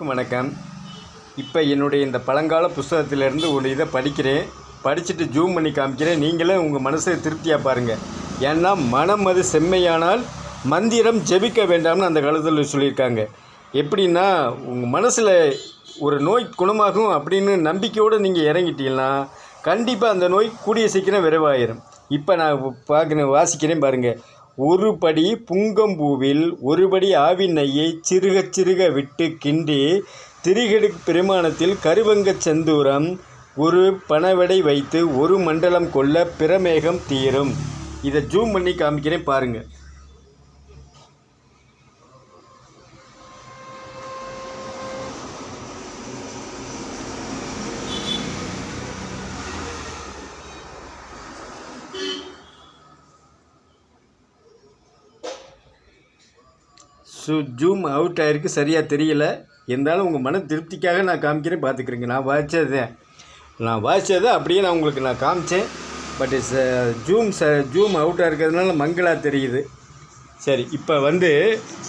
அனைவருக்கும் வணக்கம். இப்போ என்னுடைய இந்த பழங்கால புஸ்தகத்திலேருந்து ஒரு இதை படிக்கிறேன். படிச்சுட்டு ஜூம் பண்ணி காமிக்கிறேன். நீங்களே உங்கள் மனசை திருப்தியாக பாருங்கள் ஏன்னா மனம் அது செம்மையானால் மந்திரம் ஜெபிக்க வேண்டாம்னு அந்த காலத்தில் சொல்லியிருக்காங்க. எப்படின்னா உங்கள் மனசில் ஒரு நோய் குணமாகும் அப்படின்னு நம்பிக்கையோடு நீங்கள் இறங்கிட்டீங்கன்னா கண்டிப்பாக அந்த நோய் கூடிய சீக்கிரம் விரைவாயிரும். இப்போ நான் பார்க்குறேன் வாசிக்கிறேன் பாருங்கள் ஒரு படி புங்கம்பூவில் ஒருபடி ஆவின் நெய்யை சிறுக சிறுக விட்டு கிண்டி திரிகெடு பெருமானத்தில் கருவங்கச் செந்தூரம் ஒரு பணவடை வைத்து ஒரு மண்டலம் கொள்ள பிரமேகம் தீரும். இதை ஜூம் பண்ணி காமிக்கிறேன் பாருங்கள் ஸோ ஜூம் அவுட் ஆகிருக்கு சரியாக தெரியல. இருந்தாலும் உங்கள் மன திருப்திக்காக நான் காமிக்கிறேன் பார்த்துக்கிறேங்க நான் வாசித்தது நான் வாசித்ததை அப்படியே நான் உங்களுக்கு நான் காமிச்சேன். பட் uh, ஜூம் ச ஜூம் அவுட்டாக இருக்கிறதுனால மங்களாக தெரியுது. சரி இப்போ வந்து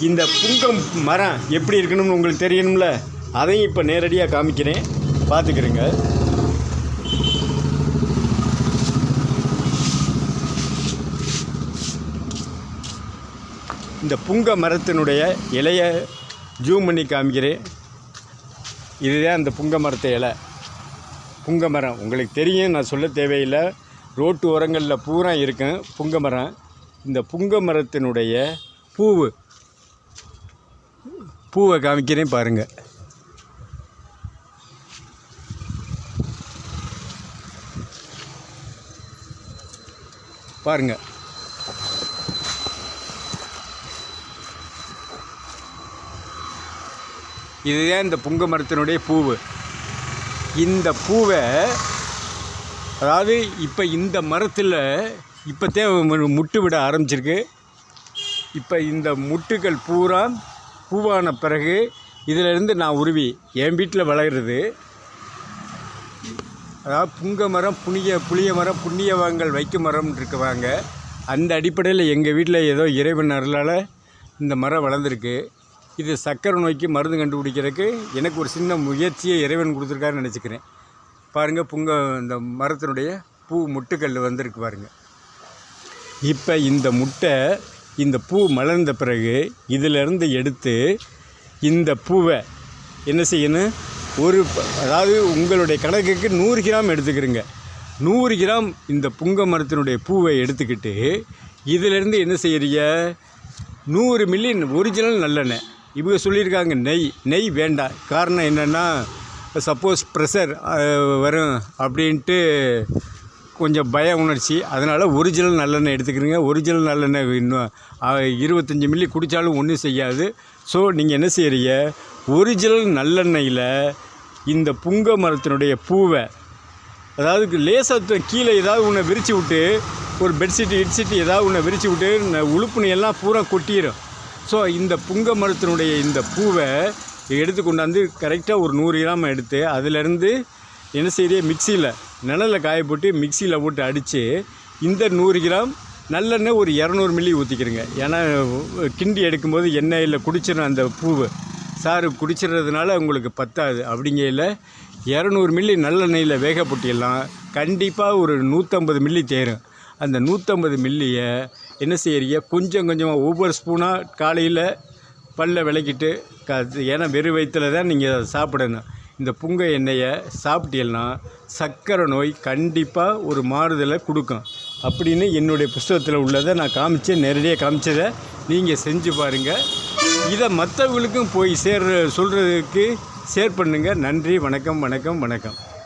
இந்த புங்கம் மரம் எப்படி இருக்கணும்னு உங்களுக்கு தெரியணும்ல? அதையும் இப்போ நேரடியாக காமிக்கிறேன். பார்த்துக்கிறேங்க இந்த புங்க மரத்தினுடைய இலையை ஜூம் பண்ணி காமிக்கிறேன். இதுதான் அந்த புங்க மரத்து இலை. புங்க மரம். உங்களுக்கு தெரியும் நான் சொல்ல தேவையில்லை. ரோட்டு ஓரங்களில் பூரா இருக்கும் புங்க மரம். இந்த புங்க மரத்தினுடைய பூவு. பூவை காமிக்கிறேன் பாருங்கள் பாருங்கள் இதுதான் இந்த புங்க மரத்தினுடைய பூவு. இந்த பூவை அதாவது இப்போ இந்த மரத்தில் இப்போத்தே முட்டு விட ஆரம்பிச்சிருக்கு. இப்போ இந்த முட்டுகள் பூரா பூவான பிறகு இதிலிருந்து நான் உருவி என் வீட்டில் வளர்கிறது அதாவது புங்க மரம் புனிய புளிய மரம் புண்ணியவாங்கள் வைக்கும் மரம் இருக்குவாங்க. அந்த அடிப்படையில் எங்கள் வீட்டில் ஏதோ இறைவன் அருளால் இந்த மரம் வளர்ந்துருக்கு. இது சக்கரை நோய்க்கு மருந்து கண்டுபிடிக்கிறதுக்கு எனக்கு ஒரு சின்ன முயற்சியை இறைவன் கொடுத்துருக்காருன்னு நினச்சிக்கிறேன். பாருங்கள் புங்க இந்த மரத்தினுடைய பூ முட்டுக்கல் வந்திருக்கு பாருங்கள் இப்போ இந்த முட்டை இந்த பூ மலர்ந்த பிறகு இதிலிருந்து எடுத்து இந்த பூவை என்ன செய்யணும்? ஒரு அதாவது உங்களுடைய கணக்குக்கு நூறு கிராம் எடுத்துக்கிறீங்க. நூறு கிராம் இந்த புங்க மரத்தினுடைய பூவை எடுத்துக்கிட்டு இதிலிருந்து என்ன செய்கிறீங்க நூறு மில்லியன் ஒரிஜினல் நல்லெண்ணெய். இவங்க சொல்லியிருக்காங்க நெய் நெய் வேண்டாம். காரணம் என்னென்னா சப்போஸ் ப்ரெஷர் வரும். அப்படின்ட்டு கொஞ்சம் பய உணர்ச்சி. அதனால் ஒரிஜினல் நல்லெண்ணெய் எடுத்துக்கிறீங்க. ஒரிஜினல் நல்லெண்ணெய் இன்னும் இருபத்தஞ்சி மில்லி குடித்தாலும் ஒன்றும் செய்யாது. ஸோ நீங்கள் என்ன செய்கிறீங்க ஒரிஜினல் நல்லெண்ணெயில் இந்த புங்க மரத்தினுடைய பூவை அதாவது லேசாக கீழே ஏதாவது ஒன்று விரித்து விட்டு ஒரு பெட்ஷீட் ஹெட்ஷீட் ஏதாவது ஒன்று விரித்து விட்டு ந- எல்லாம் பூரா கொட்டிடும் ஸோ இந்த புங்க மரத்தினுடைய இந்த பூவை எடுத்து கொண்டாந்து கரெக்டாக ஒரு நூறு கிராம் எடுத்து அதிலேருந்து என்ன செய்யுது மிக்சியில் நிழலில் காய போட்டு மிக்சியில் போட்டு அடித்து இந்த நூறு கிராம் நல்லெண்ணெய் ஒரு இரநூறு மில்லி ஊற்றிக்கிறங்க ஏன்னா கிண்டி எடுக்கும்போது எண்ணெயில் குடிச்சிடும் அந்த பூவு. சாறு குடிச்சிடுறதுனால உங்களுக்கு பத்தாது. அப்படிங்கையில் இரநூறு மில்லி நல்லெண்ணெயில் வேக போட்டியெல்லாம் கண்டிப்பாக ஒரு நூற்றம்பது மில்லி தேரும். அந்த நூற்றம்பது மில்லியை என்ன செய்கிறீங்க கொஞ்சம் கொஞ்சமாக ஒவ்வொரு ஸ்பூனாக காலையில் பல்ல விளக்கிட்டு க ஏன்னா வெறும் வயிற்றில் தான் நீங்கள் சாப்பிடணும். இந்த புங்க எண்ணெயை சாப்பிட்டீங்கன்னா சர்க்கரை நோய் கண்டிப்பாக ஒரு மாறுதலை கொடுக்கும். அப்படின்னு என்னுடைய புஸ்தகத்தில் உள்ளதை நான் காமிச்சேன் நேரடியாக காமிச்சதை நீங்கள் செஞ்சு பாருங்கள் இதை மற்றவங்களுக்கும் போய் சேர் சொல்கிறதுக்கு ஷேர் பண்ணுங்கள் நன்றி வணக்கம் வணக்கம் வணக்கம்.